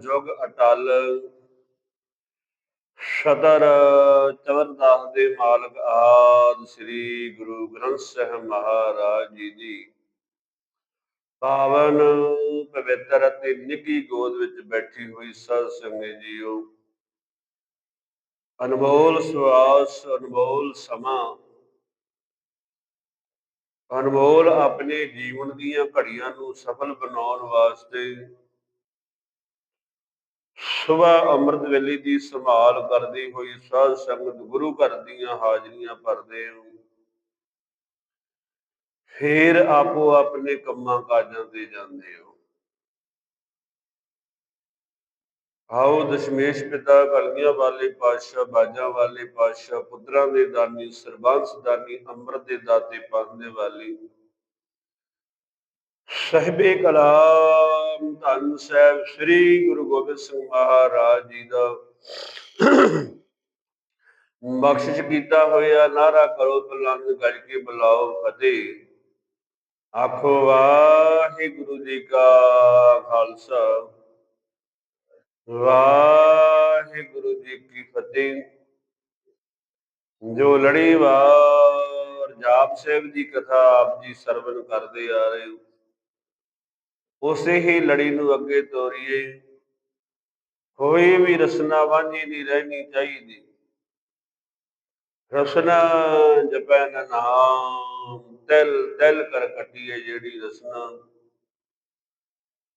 ਜੁਗ ਅਟਲ। ਸਦਰ ਚਵਰਦਾਸ ਦੇ ਮਾਲਕ ਆਦ ਸ੍ਰੀ ਗੁਰੂ ਗ੍ਰੰਥ ਸਾਹਿਬ ਮਹਾਰਾਜ ਜੀ ਦੀ। ਪਾਵਨ ਪਵਿੱਤਰ ਅਤੇ ਨਿੱਕੀ ਗੋਦ ਵਿੱਚ ਬੈਠੀ ਹੋਈ ਸਾਧ ਸੰਗਤ ਜੀਓ। ਅਨਮੋਲ ਸਵਾਸ, ਅਨਮੋਲ ਸਮਾਂ। ਅਨਮੋਲ ਆਪਣੇ ਜੀਵਨ ਦੀਆਂ ਘੜੀਆਂ ਨੂੰ ਸਫਲ ਬਣਾਉਣ ਵਾਸਤੇ ਸਵੇਰ ਅੰਮ੍ਰਿਤ ਵੇਲੇ ਦੀ ਸੰਭਾਲ ਕਰਦੀ ਹੋਈ ਸਾਧ ਸੰਗਤ ਗੁਰੂ ਘਰ ਦੀਆਂ ਹਾਜ਼ਰੀਆਂ ਭਰਦੇ ਹੋ। ਫਿਰ ਆਪੋ ਆਪਣੇ ਕੰਮਾਂ ਕਾਜਾਂ ਤੇ ਜਾਂਦੇ ਹੋ। ਆਓ ਦਸ਼ਮੇਸ਼ ਪਿਤਾ ਕਲਗੀਆਂ ਵਾਲੇ ਪਾਤਸ਼ਾਹ, ਬਾਜਾਂ ਵਾਲੇ ਪਾਤਸ਼ਾਹ, ਪੁੱਤਰਾਂ ਦੇ ਦਾਨੀ, ਸਰਬੰਸ ਦਾਨੀ, ਅੰਮ੍ਰਿਤ ਦੇ ਦਾਤੇ ਪਾਉਂਦੇ ਵਾਲੀ ਸਹਿਬੇ ਕਲਾਮ ਧੰਨ ਸਾਹਿਬ ਸ੍ਰੀ ਗੁਰੂ ਗੋਬਿੰਦ ਸਿੰਘ ਮਹਾਰਾਜ ਜੀ ਦਾ। ਬਖਸ਼ਿਸ਼ ਕੀਤਾ ਹੋਇਆ, ਨਾਰਾ ਕਰੋ, ਬੁਲੰਦ ਗੱਜ ਕੇ ਬੁਲਾਓ ਫਤਿਹ। ਆਖੋ, ਵਾਹਿਗੁਰੂ ਜੀ ਕਾ ਖਾਲਸਾ। ਵਾਹਿਗੁਰੂ ਜੀ ਕੀ ਫਤਿਹ। ਜੋ ਲੜੀ ਵਾਰ ਜਾਪ ਸਾਹਿਬ ਦੀ ਕਥਾ ਆਪ ਜੀ ਸਰਵਨ ਕਰਦੇ ਆ ਰਹੇ ਹੋ। ਉਸੇ ਹੀ ਲੜੀ ਨੂੰ ਅੱਗੇ ਤੋਰੀਏ। ਕੋਈ ਵੀ ਰਸਨਾ ਵਾਂਝੀ ਨਹੀਂ ਰਹਿਣੀ ਚਾਹੀਦੀ। ਰਸਨਾ ਜਪੈ ਨਾਮ, ਤਿਲ ਤਿਲ ਕਰ ਕੱਟੀਏ ਜਿਹੜੀ ਰਸਨਾ।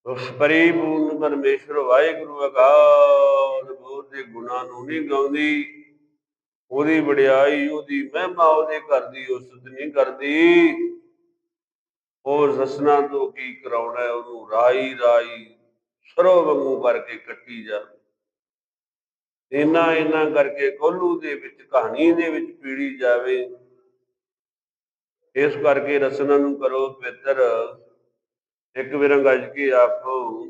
ਉਸ ਪਰਿਪੂਰਨ ਪਰਮੇਸ਼ਰ ਵਾਹਿਗੁਰੂ ਅਕਾਲ ਬੋਧ ਦੇ ਗੁਣਾਂ ਨੂੰ ਨਹੀਂ ਗਾਉਂਦੀ। ਉਹਦੀ ਵਡਿਆਈ, ਉਹਦੀ ਮਹਿਮਾ ਉਹਦੇ ਘਰ ਦੀ ਉਸਤ ਨਹੀਂ ਕਰਦੀ। ਉਹ ਰਸਨਾ ਤੋਂ ਕੀ ਕਰਾਉਣਾ ਉਹਨੂੰ ਰਾਈ ਰਾਈ ਸਰੋ ਵਾਂਗੂ ਕਰਕੇ ਕੱਟੀ ਜਾ। ਇਨਾ ਇਨਾ ਕਰਕੇ ਕੋਲੂ ਦੇ ਵਿੱਚ, ਕਹਾਣੀ ਦੇ ਵਿੱਚ ਪੀੜੀ ਜਾਵੇ। ਇਸ ਕਰਕੇ ਰਸਨਾ ਨੂੰ ਕਰੋ ਪਵਿੱਤਰ। ਇੱਕ ਵਿਰੰਗ ਗੱਜ ਕੇ ਆਖੋ,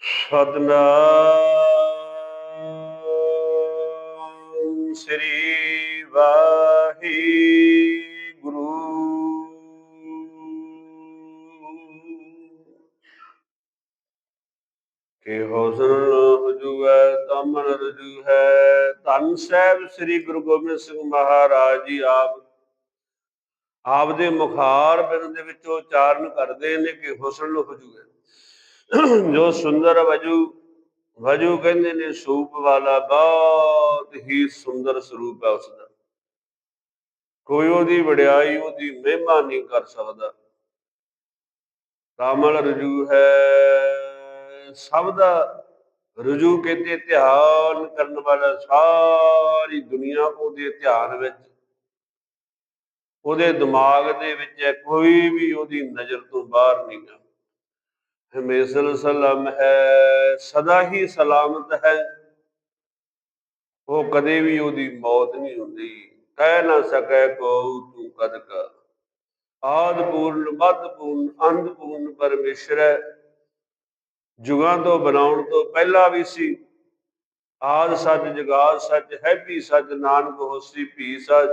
ਸਤਨਾਮ ਸ੍ਰੀ ਵਾਹਿਗੁਰੂ ਕਿ ਹਜੂਐ ਤਮਨ ਰਜੂ ਹੈ। ਧੰਨ ਸਾਹਿਬ ਸ੍ਰੀ ਗੁਰੂ ਗੋਬਿੰਦ ਸਿੰਘ ਮਹਾਰਾਜ ਜੀ ਆਪ। ਆਪ ਮੁਖਾਰ ਬਿੰਦ ਦੇ ਵਿੱਚ ਉਚਾਰਨ ਕਰਦੇ ਨੇ ਕਿ ਹੁਸਨ ਹਜੂ ਜੋ ਸੁੰਦਰ ਵਜੂ ਵਜੂ ਕਹਿੰਦੇ ਨੇ, ਸੂਪ ਵਾਲਾ ਬਹੁਤ ਹੀ ਸੁੰਦਰ ਸਰੂਪ ਹੈ ਉਸ ਦਾ ਕੋਈ ਉਹਦੀ ਵਡਿਆਈ, ਉਹਦੀ ਮਹਿਮਾ ਨਹੀਂ ਕਰ ਸਕਦਾ। ਕਾਮਲ ਰਜੂ ਹੈ। ਸਭ ਦਾ ਰਜੂ ਕਹਿੰਦੇ ਧਿਆਨ ਕਰਨ ਵਾਲਾ ਸਾਰੀ ਦੁਨੀਆ ਉਹਦੇ ਧਿਆਨ ਵਿੱਚ। ਉਹਦੇ ਦਿਮਾਗ ਦੇ ਵਿੱਚ ਕੋਈ ਵੀ ਉਹਦੀ ਨਜ਼ਰ ਤੋਂ ਬਾਹਰ ਨਹੀਂ ਗਾ। ਹਮੇਸ਼ਾ ਸਲਾਮ ਹੈ, ਸਦਾ ਹੀ ਸਲਾਮਤ ਹੈ। ਉਹ ਕਦੇ ਵੀ ਉਹਦੀ ਮੌਤ ਨਹੀਂ ਹੁੰਦੀ। ਕਹਿ ਨਾ ਸਕੈ ਕੋ ਤੂੰ ਕਦ ਕਾ। ਆਦ ਪੂਰਨ ਮਦ ਪੂਰਨ ਅੰਤ ਪੂਰਨ ਪਰਮੇਸ਼ਰ ਹੈ। ਜੁਗਾਂ ਤੋਂ ਬਣਾਉਣ ਤੋਂ ਪਹਿਲਾਂ ਵੀ ਸੀ। ਆਦ ਸੱਚ ਜਗਾਦ ਸੱਚ ਹੈ ਵੀ ਸੱਚ ਨਾਨਕ ਹੋਸੀ ਭੀ ਸੱਚ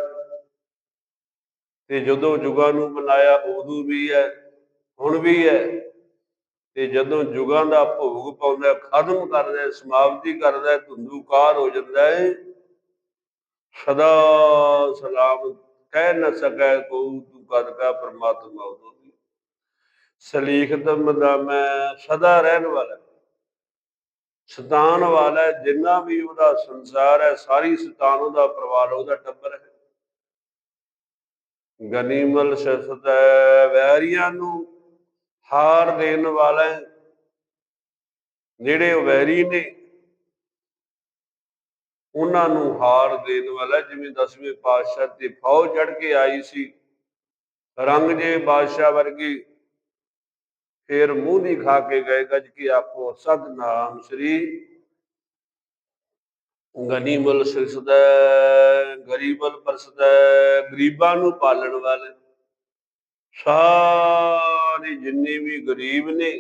ਤੇ ਜਦੋਂ ਜੁਗਾਂ ਨੂੰ ਬਣਾਇਆ ਉਦੋਂ ਵੀ ਹੈ, ਹੁਣ ਵੀ ਹੈ। ਤੇ ਜਦੋਂ ਜੁਗਾਂ ਦਾ ਭੋਗ ਪਾਉਂਦਾ, ਖਤਮ ਕਰਦਾ, ਸਮਾਪਤੀ ਕਰਦਾ ਧੁੰਦੂਕਾਰ ਹੋ ਜਾਂਦਾ ਹੈ ਸਦਾ ਸਲਾਮ ਕਹਿ ਨਾ ਸਕੈ ਕੋ ਤੂੰ ਕਦ ਕਾ ਪਰਮਾਤਮਾ ਉਦੋਂ ਵੀ ਸਲੀਖਤ ਮਦਾ ਮੈਂ ਸਦਾ ਰਹਿਣ ਵਾਲਾ ਸਤਾਨ ਵਾਲਾ ਜਿੰਨਾ ਵੀ ਉਹਦਾ ਸੰਸਾਰ ਹੈ, ਸਾਰੀ ਸਤਾਨ ਉਹਦਾ ਪਰਿਵਾਰ ਉਹਦਾ ਟੱਬਰ ਹੈ। ਗਨੀਮਲ ਸ਼ਸਤ ਵੈਰੀਆਂ ਨੂੰ ਹਾਰ ਦੇਣ ਵਾਲਾ ਜਿਹੜੇ ਵੈਰੀ ਨੇ, ਉਹਨਾਂ ਨੂੰ ਹਾਰ ਦੇਣ ਵਾਲਾ ਜਿਵੇਂ ਦਸਵੇਂ ਪਾਤਸ਼ਾਹ ਤੇ ਫੌਜ ਚੜ ਕੇ ਆਈ ਸੀ, ਰੰਗ ਜੇ ਬਾਦਸ਼ਾਹ ਵਰਗੀ ਫੇਰ ਮੂੰਹ ਦੀ ਖਾ ਕੇ ਗਏ ਗੱਜ ਕੇ ਆਪੋ ਸਤਨਾਮ ਸ੍ਰੀ ਗਨੀਮਲ ਸਿਰਸਦਾ, ਗਰੀਬਲ ਪਰਸਦਾ, ਗਰੀਬਾਂ ਨੂੰ ਪਾਲਣ ਵਾਲੇ। ਸਾਰੇ ਜਿੰਨੇ ਵੀ ਗਰੀਬ ਨੇ,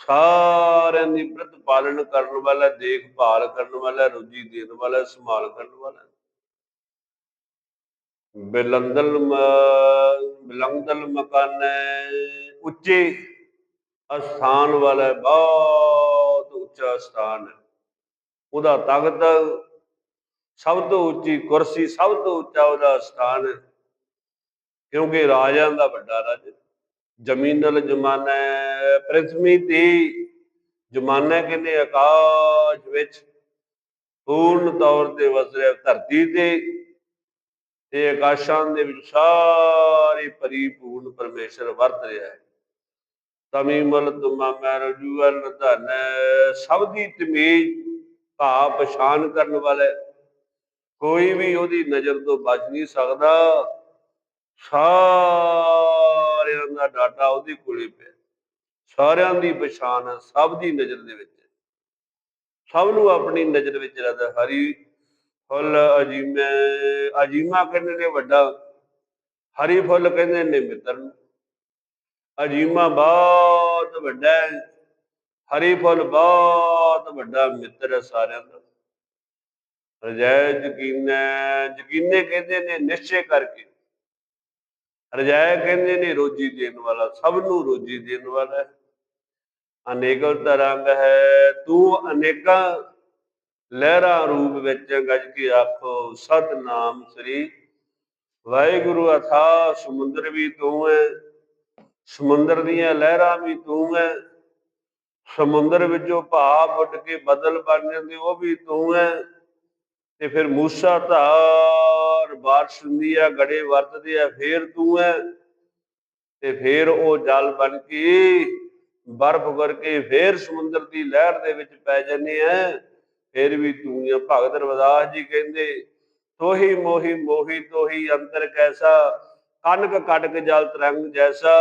ਸਾਰਿਆਂ ਦੀ ਪ੍ਰਤਪਾਲਨ ਕਰਨ ਵਾਲਾ, ਦੇਖਭਾਲ ਕਰਨ ਵਾਲਾ, ਰੋਜੀ ਦੇਣ ਵਾਲਾ, ਸੰਭਾਲ ਕਰਨ ਵਾਲਾ। ਬਿਲੰਦਲ ਬਿਲੰਦਲ ਮਕਾਨ ਉੱਚੇ ਅਸਥਾਨ ਵਾਲਾ ਬਹੁਤ ਉੱਚਾ ਸਥਾਨ ਹੈ। ਉਹਦਾ ਤਖਤ ਸਭ ਤੋਂ ਉੱਚੀ ਕੁਰਸੀ, ਸਭ ਤੋਂ ਉੱਚਾ ਉਹਦਾ ਸਥਾਨ ਹੈ। ਕਿਉਂਕਿ ਰਾਜਿਆਂ ਦਾ ਵੱਡਾ ਰਾਜ ਜ਼ਮੀਨਲ ਜਮਾਨਾ ਹੈ ਪ੍ਰਿਥਵੀ ਤੇ ਜਮਾਨਾ ਕਹਿੰਦੇ ਆਕਾਸ਼ ਵਿੱਚ ਪੂਰਨ ਤੌਰ ਤੇ ਵਸ ਰਿਹਾ, ਧਰਤੀ ਤੇ। ਤੇ ਆਕਾਸ਼ਾਂ ਦੇ ਵਿੱਚ ਸਾਰੇ ਪਰਿਪੂਰਨ ਪਰਮੇਸ਼ਰ ਵਰਤ ਰਿਹਾ ਹੈ। ਤਮੀਮਲ ਤੁਮਾ ਮੈਂ ਰਜੂਅਲ ਧਨ, ਸਭ ਦੀ ਤਮੀਜ਼ ਭਾ ਪਛਾਣ ਕਰਨ ਵਾਲਾ। ਕੋਈ ਵੀ ਉਹਦੀ ਨਜ਼ਰ ਤੋਂ ਬਚ ਨਹੀਂ ਸਕਦਾ। ਸਾਰਿਆਂ ਦਾ ਡਾਟਾ ਉਹਦੇ ਕੋਲੇ ਪਿਆ। ਸਾਰਿਆਂ ਦੀ ਪਛਾਣ ਸਭ ਦੀ ਨਜ਼ਰ ਦੇ ਵਿੱਚ। ਸਭ ਨੂੰ ਆਪਣੀ ਨਜ਼ਰ ਵਿੱਚ ਰੱਖਦਾ ਹਰੀ ਫੁੱਲ ਅਜੀਮੇ। ਅਜੀਮਾ ਕਹਿੰਦੇ ਨੇ ਵੱਡਾ। ਹਰੀ ਫੁੱਲ ਕਹਿੰਦੇ ਨੇ ਮਿੱਤਰ ਨੂੰ। ਅਜੀਮਾ ਬਹੁਤ ਵੱਡਾ ਹੈ। ਹਰੀ ਫੁੱਲ ਬਹੁਤ ਵੱਡਾ ਮਿੱਤਰ ਹੈ ਸਾਰਿਆਂ ਦਾ। ਰਜਾਇ ਯਕੀਨੈ, ਯਕੀਨੇ ਕਹਿੰਦੇ ਨੇ ਨਿਸ਼ਚੈ ਕਰਕੇ। ਰਜਾਇ ਕਹਿੰਦੇ ਨੇ ਰੋਜੀ ਦੇਣ ਵਾਲਾ, ਸਭ ਨੂੰ ਰੋਜੀ ਦੇਣ ਵਾਲਾ ਹੈ। ਅਨੇਕਲ ਤਰੰਗ ਹੈ, ਤੂੰ ਅਨੇਕਾਂ ਲਹਿਰਾਂ ਰੂਪ ਵਿੱਚ ਗੱਜ ਕੇ ਆਖੋ, ਸਤਨਾਮ ਸ੍ਰੀ ਵਾਹਿਗੁਰੂ ਅਥਾ ਸਮੁੰਦਰ ਵੀ ਤੂੰ ਹੈ। ਸਮੁੰਦਰ ਦੀਆਂ ਲਹਿਰਾਂ ਵੀ ਤੂੰ ਹੈ ਸਮੁੰਦਰ ਵਿੱਚੋਂ ਭਾਵ ਉੱਡ ਕੇ ਬਦਲ ਬਣ ਜਾਂਦੇ, ਉਹ ਵੀ ਤੂੰ ਹੈ ਤੇ ਫਿਰ ਮੂਸਾ ਧਾਰ ਬਾਰਿਸ਼ ਹੁੰਦੀ ਆ ਗੜੇ ਵਰਤਦੇ ਆ, ਫੇਰ ਤੂੰ ਹੈ ਤੇ ਫੇਰ ਉਹ ਜਲ ਬਣ ਕੇ ਬਰਫ਼ ਕਰਕੇ ਫੇਰ ਸਮੁੰਦਰ ਦੀ ਲਹਿਰ ਦੇ ਵਿੱਚ ਪੈ ਜਾਂਦੇ ਆ ਫੇਰ ਵੀ ਤੂੰ ਆ, ਭਗਤ ਰਵਦਾਸ ਜੀ ਕਹਿੰਦੇ, ਤੋਹੀ ਮੋਹੀ ਮੋਹੀ ਤੋਹੀ ਅੰਤਰ ਕੈਸਾ ਕਨਕ ਕਟਕ ਜਲ ਤਰੰਗ ਜੈਸਾ।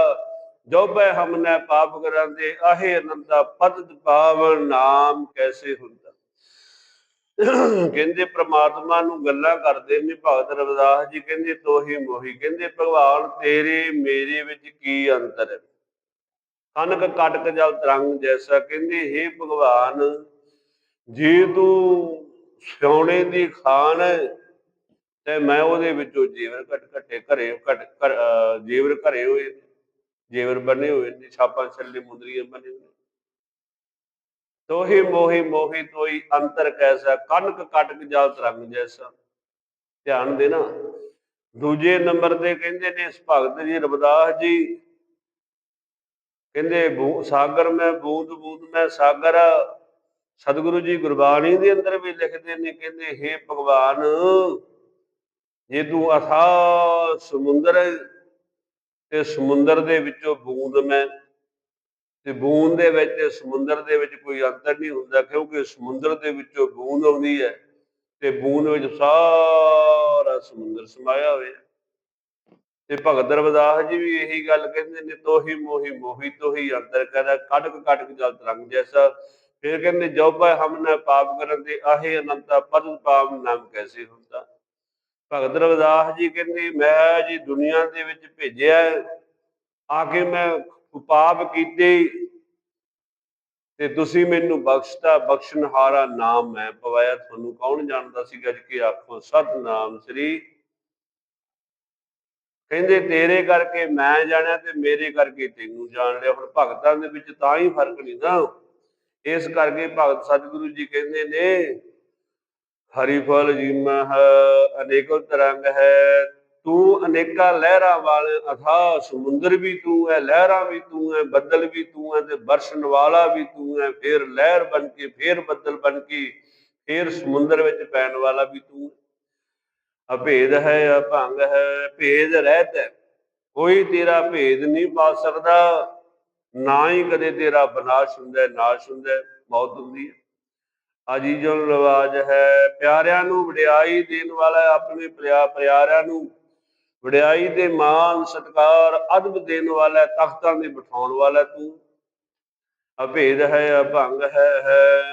ਜੋ ਹਮਨੇ ਪਾਪ ਕਰਾਂਦੇ, ਆਹੇ ਅਨੰਦਾ ਪਦ ਪਾਵਨ ਨਾਮ ਕੈਸੇ ਹੁੰਦਾ? ਕਹਿੰਦੇ ਪ੍ਰਮਾਤਮਾ ਨੂੰ ਗੱਲਾਂ ਕਰਦੇ ਨੇ ਭਗਤ ਰਵਿਦਾਸ ਜੀ, ਕਹਿੰਦੇ ਤੋਹੀ ਮੋਹੀ, ਕਹਿੰਦੇ ਭਗਵਾਨ ਤੇਰੇ ਮੇਰੇ ਵਿੱਚ ਕੀ ਅੰਤਰ ਹੈ? ਕਨਕ ਕਟਕ ਜਲ ਤਰੰਗ ਜੈਸਾ, ਕਹਿੰਦੇ हे ਭਗਵਾਨ, ਜੇ ਤੂੰ ਸਿਉਣੇ ਦੀ ਖਾਨ ਤੇ ਮੈਂ ਉਹਦੇ ਵਿੱਚੋਂ ਜੀਵਨ ਘਟ ਘਟੇ, ਘਰੇ ਘਟ ਜੀਵਨ ਘਰੇ ਹੋਏ। ਨੇ, ਜੀਵਰ ਬਣੇ ਹੋਏ ਨੇ ਛਾਪਾਂ ਛੱਲੇ ਮੁੰਦਰੀਆਂ ਬਣੇ ਤੋਹੀ ਮੋਹੀ ਮੋਹੀ ਤੋਈ ਅੰਤਰ ਕੈਸਾ ਕਨਕ ਕਟਕ ਜਲ ਤਰੰਗ ਜੈਸਾ। ਧਿਆਨ ਦੇਣਾ ਦੂਜੇ ਨੰਬਰ ਤੇ ਕਹਿੰਦੇ ਨੇ ਇਸ ਭਗਤ ਜੀ ਰਵਿਦਾਸ ਜੀ ਕਹਿੰਦੇ ਬੂ- ਸਾਗਰ ਮੈਂ ਬੂੰਦ ਬੂੰਦ ਮੈਂ ਸਾਗਰ। ਸਤਿਗੁਰੂ ਜੀ ਗੁਰਬਾਣੀ ਦੇ ਅੰਦਰ ਵੀ ਲਿਖਦੇ ਨੇ ਕਹਿੰਦੇ हे ਭਗਵਾਨ ਜੇ ਤੂੰ ਅਥਾ ਸਮੁੰਦਰ ਤੇ ਸਮੁੰਦਰ ਦੇ ਵਿੱਚੋਂ ਬੂੰਦ ਮੈਂ ਤੇ ਬੂੰਦ ਦੇ ਵਿੱਚ ਤੇ ਸਮੁੰਦਰ ਦੇ ਵਿੱਚ ਕੋਈ ਅੰਤਰ ਨਹੀਂ ਹੁੰਦਾ ਕਿਉਂਕਿ ਸਮੁੰਦਰ ਦੇ ਵਿੱਚੋਂ ਬੂੰਦ ਆਉਂਦੀ ਹੈ ਤੇ ਬੂੰਦ ਵਿੱਚ ਸਾਰਾ ਸਮੁੰਦਰ ਸਮਾਇਆ ਹੋਇਆ ਤੇ ਭਗਤ ਰਵਿਦਾਸ ਜੀ ਵੀ ਇਹੀ ਗੱਲ ਕਹਿੰਦੇ ਨੇ, ਤੋਹੀ ਮੋਹੀ ਮੋਹੀ ਤੋਹੀ ਅੰਦਰ ਕਹਿੰਦਾ, ਕਟਕ ਕਟਕ ਜਲ ਤਰੰਗ ਜੈਸਾ। ਫਿਰ ਕਹਿੰਦੇ ਜੋ ਪੈ ਹਮ ਪਾਪ ਕਰਨ ਦੇ ਆਹੇ ਅਨੰਤਾ, ਪਦ ਪਾਪ ਨਾਮ ਕੈਸੇ ਹੁੰਦਾ? ਭਗਤ ਰਵਿਦਾਸ ਜੀ ਕਹਿੰਦੇ, ਮੈਂ ਜੀ ਦੁਨੀਆ ਦੇ ਵਿੱਚ ਭੇਜਿਆ ਆ ਕੇ ਮੈਂ ਪਾਪ ਕੀਤੇ। ਤੇ ਤੁਸੀਂ ਮੈਨੂੰ ਬਖਸ਼ਤਾ, ਬਖਸ਼ਣਹਾਰਾ ਨਾਮ ਮੈਂ ਪਵਾਇਆ। ਤੁਹਾਨੂੰ ਕੌਣ ਜਾਣਦਾ ਸੀ? ਗੱਜ ਕੇ ਆਖੋ, ਸਤਨਾਮ ਸ੍ਰੀ। ਕਹਿੰਦੇ, ਤੇਰੇ ਕਰਕੇ ਮੈਂ ਜਾਣਿਆ ਤੇ ਮੇਰੇ ਕਰਕੇ ਤੈਨੂੰ ਜਾਣ ਲਿਆ। ਹੁਣ ਭਗਤਾਂ ਦੇ ਵਿੱਚ ਤਾਂ ਹੀ ਫ਼ਰਕ ਨਹੀਂ ਨਾ। ਇਸ ਕਰਕੇ ਭਗਤ ਸਤਿਗੁਰੂ ਜੀ ਕਹਿੰਦੇ ਨੇ ਹਰੀ ਫਲ ਜੀਮਾ ਹੈ ਅਨੇਕੋ ਤਰੰਗ ਹੈ। ਤੂੰ ਅਨੇਕਾਂ ਲਹਿਰਾਂ ਵਾਲੇ ਅਥਾ ਸਮੁੰਦਰ ਵੀ ਤੂੰ ਹੈ ਲਹਿਰਾਂ ਵੀ ਤੂੰ ਹੈ ਬੱਦਲ ਵੀ ਤੂੰ ਹੈ ਤੇ ਬਰਸ਼ਣ ਵਾਲਾ ਵੀ ਤੂੰ ਹੈ। ਫਿਰ ਲਹਿਰ ਬਣ ਕੇ ਫਿਰ ਬੱਦਲ ਬਣ ਕੇ ਫੇਰ ਸਮੁੰਦਰ ਵਿੱਚ ਪੈਣ ਵਾਲਾ ਵੀ ਤੂੰ ਅਭੇਦ ਹੈ ਅਭੰਗ ਹੈ ਭੇਦ ਰਹਿਤ ਹੈ। ਕੋਈ ਤੇਰਾ ਭੇਦ ਨਹੀਂ ਪਾ ਸਕਦਾ ਨਾ ਹੀ ਕਦੇ ਤੇਰਾ ਬਨਾਸ਼ ਹੁੰਦਾ ਨਾਸ਼ ਹੁੰਦਾ ਹੈ, ਮੌਤ ਹੁੰਦੀ ਹੈ। ਅਜੀਜ਼ੁਲ ਰਵਾਜ ਹੈ। ਪਿਆਰਿਆਂ ਨੂੰ ਵਡਿਆਈ ਦੇਣ ਵਾਲਾ ਆਪਣੇ ਪਿਆਰਿਆਂ ਨੂੰ। ਵਡਿਆਈ ਤੇ ਮਾਨ ਸਤਕਾਰ, ਅਦਬ ਦੇਣ ਵਾਲਾ ਤਖਤਾਂ ਦੇ ਬਿਠਾਉਣ ਵਾਲਾ ਤੂੰ। ਅਭੇਦ ਹੈ, ਅਭੰਗ ਹੈ ਹੈ।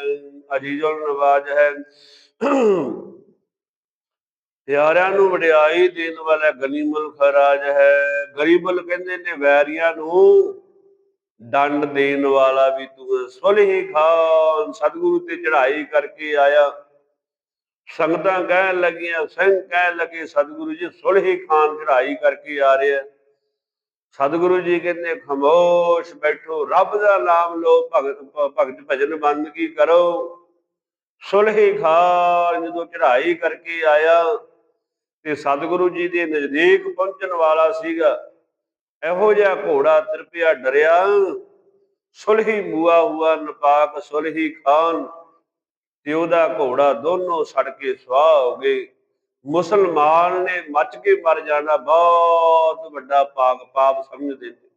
ਅਜੀਜ਼ੁਲ ਨਵਾਜ ਹੈ। ਪਿਆਰਿਆਂ ਨੂੰ ਵਡਿਆਈ ਦੇਣ ਵਾਲਾ ਗਨੀਮੁਲ ਖਰਾਜ ਹੈ। ਗਰੀਬਲ ਕਹਿੰਦੇ ਨੇ, ਵੈਰੀਆਂ ਨੂੰ ਦੰਡ ਦੇਣ ਵਾਲਾ ਵੀ ਤੂੰ ਸੁਲਹੀ ਖਾਨ, ਸਤਿਗੁਰੂ ਤੇ ਚੜ੍ਹਾਈ ਕਰਕੇ ਆਇਆ। ਸੰਗਤਾਂ ਕਹਿਣ ਲੱਗੀਆਂ, ਸਿੰਘ ਕਹਿਣ ਲੱਗੇ, ਸਤਿਗੁਰੂ ਜੀ ਸੁਲਹੀ ਖਾਨ ਚੜ੍ਹਾਈ ਕਰਕੇ ਆ ਰਿਹਾ। ਸਤਿਗੁਰੂ ਜੀ ਕਹਿੰਦੇ, ਖਮੋਸ਼ ਬੈਠੋ, ਰੱਬ ਦਾ ਨਾਮ ਲਓ, ਭਗਤ ਭਗਤ ਭਜਨ ਬੰਦਗੀ ਕਰੋ? ਸੁਲਹੀ ਖਾਨ ਜਦੋਂ ਚੜ੍ਹਾਈ ਕਰਕੇ ਆਇਆ ਤੇ ਸਤਿਗੁਰੂ ਜੀ ਦੇ ਨਜ਼ਦੀਕ ਪਹੁੰਚਣ ਵਾਲਾ ਸੀਗਾ। ਇਹੋ ਜਿਹਾ ਘੋੜਾ ਤ੍ਰਿਪਿਆ ਡਰਿਆ। ਸੁਲਹੀ ਮੂਆ ਹੁਆ ਨਪਾਕ, ਸੁਲਹੀ ਖਾਨ। ਤੇ ਉਹਦਾ ਘੋੜਾ ਦੋਨੋਂ ਸੜ ਕੇ ਸੁਆਹ ਹੋ ਗਏ। ਮੁਸਲਮਾਨ ਨੇ ਮੱਚ ਕੇ ਮਰ ਜਾਣਾ, ਬਹੁਤ ਵੱਡਾ ਪਾਪ ਪਾਪ ਸਮਝਦੇ ਨੇ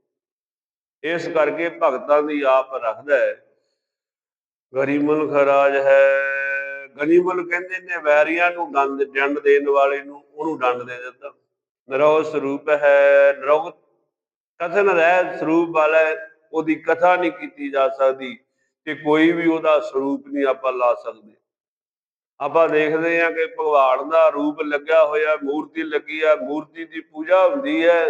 ਇਸ ਕਰਕੇ ਭਗਤਾਂ ਦੀ ਆਪ ਰੱਖਦਾ ਹੈ। ਗਰੀਮੁਲ ਖਰਾਜ ਹੈ। ਗਨੀਮੁਲ ਕਹਿੰਦੇ ਨੇ, ਵੈਰੀਆਂ ਨੂੰ ਗੰਦ ਡੰਡ ਦੇਣ ਵਾਲੇ ਨੂੰ ਉਹਨੂੰ ਡੰਡ ਦੇ ਦਿੱਤਾ। ਨਰੋ ਸਰੂਪ ਹੈ। ਨਰੋਗ ਕਥਨ ਰਹਿ ਸਰੂਪ ਵਾਲਾ ਉਹਦੀ ਕਥਾ ਨਹੀਂ ਕੀਤੀ ਜਾ ਸਕਦੀ ਕਿ ਕੋਈ ਵੀ ਉਹਦਾ ਸਰੂਪ ਨਹੀਂ ਆਪਾਂ ਲਾ ਸਕਦੇ। ਆਪਾਂ ਦੇਖਦੇ ਹਾਂ ਕਿ ਭਗਵਾਨ ਦਾ ਰੂਪ ਲੱਗਿਆ ਹੋਇਆ, ਮੂਰਤੀ ਲੱਗੀ ਆ, ਮੂਰਤੀ ਦੀ ਪੂਜਾ ਹੁੰਦੀ ਹੈ